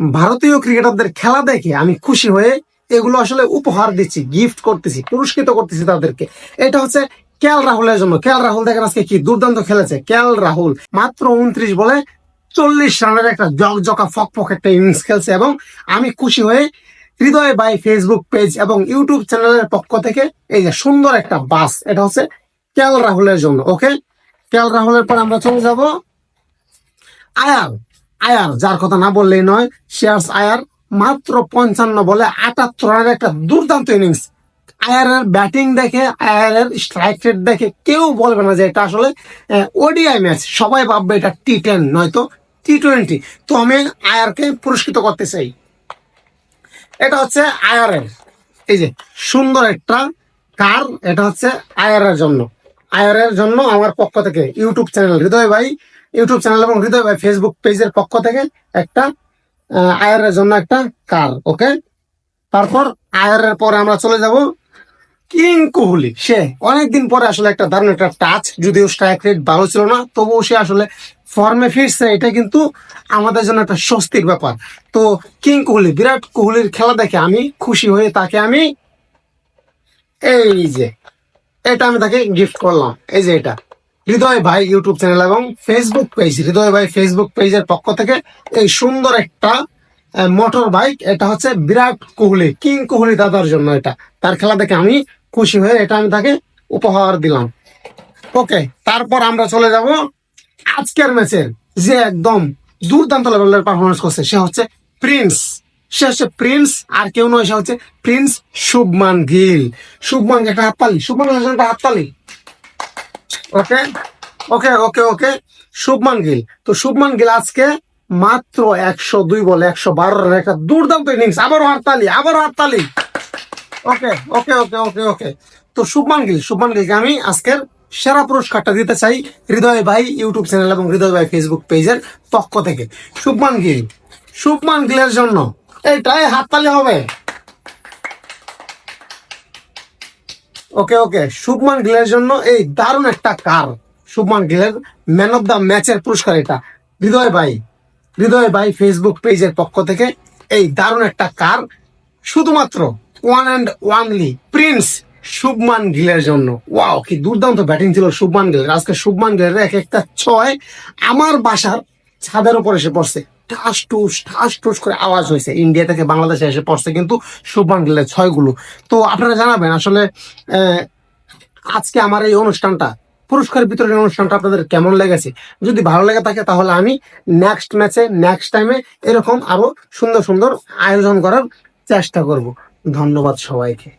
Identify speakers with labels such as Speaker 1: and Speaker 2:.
Speaker 1: ভারতীয় ক্রিকেটারদের খেলা দেখে আমি খুশি হয়ে এগুলো আসলে উপহার দিচ্ছি গিফট করতেছি, পুরস্কৃত করতেছি তাদেরকে। এটা হচ্ছে কেএল রাহুলের জন্য। কেএল রাহুল দেখেন আজকে কি দুর্দান্ত খেলেছে। কেএল রাহুল মাত্র উনত্রিশ বলে চল্লিশ রানের একটা জকজকা ফকফক একটা ইনিংস খেলছে এবং আমি খুশি হয়ে হৃদয় বাই ফেসবুক পেজ এবং ইউটিউব চ্যানেলের পক্ষ থেকে এই যে সুন্দর একটা বাস, এটা হচ্ছে কেএল রাহুলের জন্য। ওকে কেএল রাহুলের পর আমরা চলে যাব আয়ার আয়ার, যার কথা না বললেই নয় শেয়ার্স আয়ার মাত্র পঞ্চান্ন বলে আটাত্তর রানের একটা দুর্দান্ত ইনিংস আয়ারের ব্যাটিং দেখে, আয়ারের স্ট্রাইক রেট দেখে কেউ বলবে না যে এটা আসলে ওডিআই ম্যাচ সবাই ভাববে এটা টি টেন নয়তো টি টোয়েন্টি তো আমি আয়ারকে পুরস্কৃত করতে চাই। এটা হচ্ছে আয়ারের, এই যে সুন্দর একটা কার এটা হচ্ছে আয়ারের জন্য। আয়ারের জন্য আমার পক্ষ থেকে ইউটিউব চ্যানেল হৃদয় ভাই ইউটিউব চ্যানেল এবং হৃদয় ভাই ফেসবুক পেজের পক্ষ থেকে একটা আয়ারের জন্য একটা কার ওকে তারপর আয়ারের পরে আমরা চলে যাব কিং কোহলি। সে অনেকদিন পরে আসলে একটা দারুণ একটা টাচ যদিও স্ট্রাইক রেট ভালো ছিল না, তবুও সে আসলে ফর্মে ফিরছে। এটা কিন্তু আমাদের জন্য একটা স্বস্তির ব্যাপার। তো কিং কোহলি, বিরাট কোহলির খেলা দেখে আমি খুশি হয়ে তাকে আমি এই যে, এটা আমি তাকে গিফট করলাম। এই যে এটা। হৃদয় ভাই ইউটিউব চ্যানেল এবং ফেসবুক পেজ, হৃদয় ভাই ফেসবুক পেজের পক্ষ থেকে এই সুন্দর একটা মোটর বাইক এটা হচ্ছে বিরাট কোহলি কিং কোহলি দাদার জন্য এটা। তার খেলা দেখে আমি খুশি হয়ে এটা আমি তাকে উপহার দিলাম। ওকে তারপর আমরা চলে যাব আজকের ম্যাচের যে একদম দুর্দান্ত লেভেলের পারফরমেন্স করছে, সে হচ্ছে প্রিন্স সে হচ্ছে প্রিন্স আর কেউ নয়, সে হচ্ছে প্রিন্স শুভমান গিল। শুভমান একটা হাততালি, শুভমান একটা হাততালি। ওকে ওকে ওকে ওকে শুভমান গিল তো শুভমান গিল আজকে মাত্র একশো দুই বলে, একশো বারো রানের একটা দুর্দান্ত ইনিংস আবারও হাততালি আবারও হাততালি ওকে ওকে ওকে ওকে ওকে তো শুভমান গিল শুভমান গিলকে আমি আজকের সেরা পুরস্কারটা দিতে চাই হৃদয় ভাই ইউটিউব চ্যানেল এবং হৃদয় ভাই ফেসবুক পেজের পক্ষ থেকে। শুভমান গিল শুভমান গিলের জন্য। এইটাই হাততালি হবে। ওকে ওকে শুভমান গিলের জন্য এই দারুণ একটা কার। শুভমান গিলের ম্যান অফ দ্য ম্যাচের পুরস্কার এটা। হৃদয় ভাই হৃদয় ভাই ফেসবুক পেজের পক্ষ থেকে এই দারুণ একটা কার। শুধুমাত্র one and only prince Shubman গিলের জন্য। ওয়াও কি দুর্দান্ত ব্যাটিং ছিল শুভমান গিলের। আজকে শুভমান গিলের এক একটা ছয় আমার বাসার ছাদের উপর এসে পড়ছে। ঠাস টুস ঠাস টুস করে আওয়াজ হয়েছে ইন্ডিয়া থেকে বাংলাদেশে এসে পড়ছে কিন্তু গিলের ছয়গুলো। তো আপনারা জানাবেন আসলে আজকে আমার এই অনুষ্ঠানটা, পুরস্কার বিতরণের অনুষ্ঠানটা আপনাদের কেমন লেগেছে? যদি ভালো লেগে থাকে তাহলে আমি নেক্সট ম্যাচে নেক্সট টাইমে এরকম আরও সুন্দর সুন্দর আয়োজন করার চেষ্টা করব। ধন্যবাদ সবাইকে।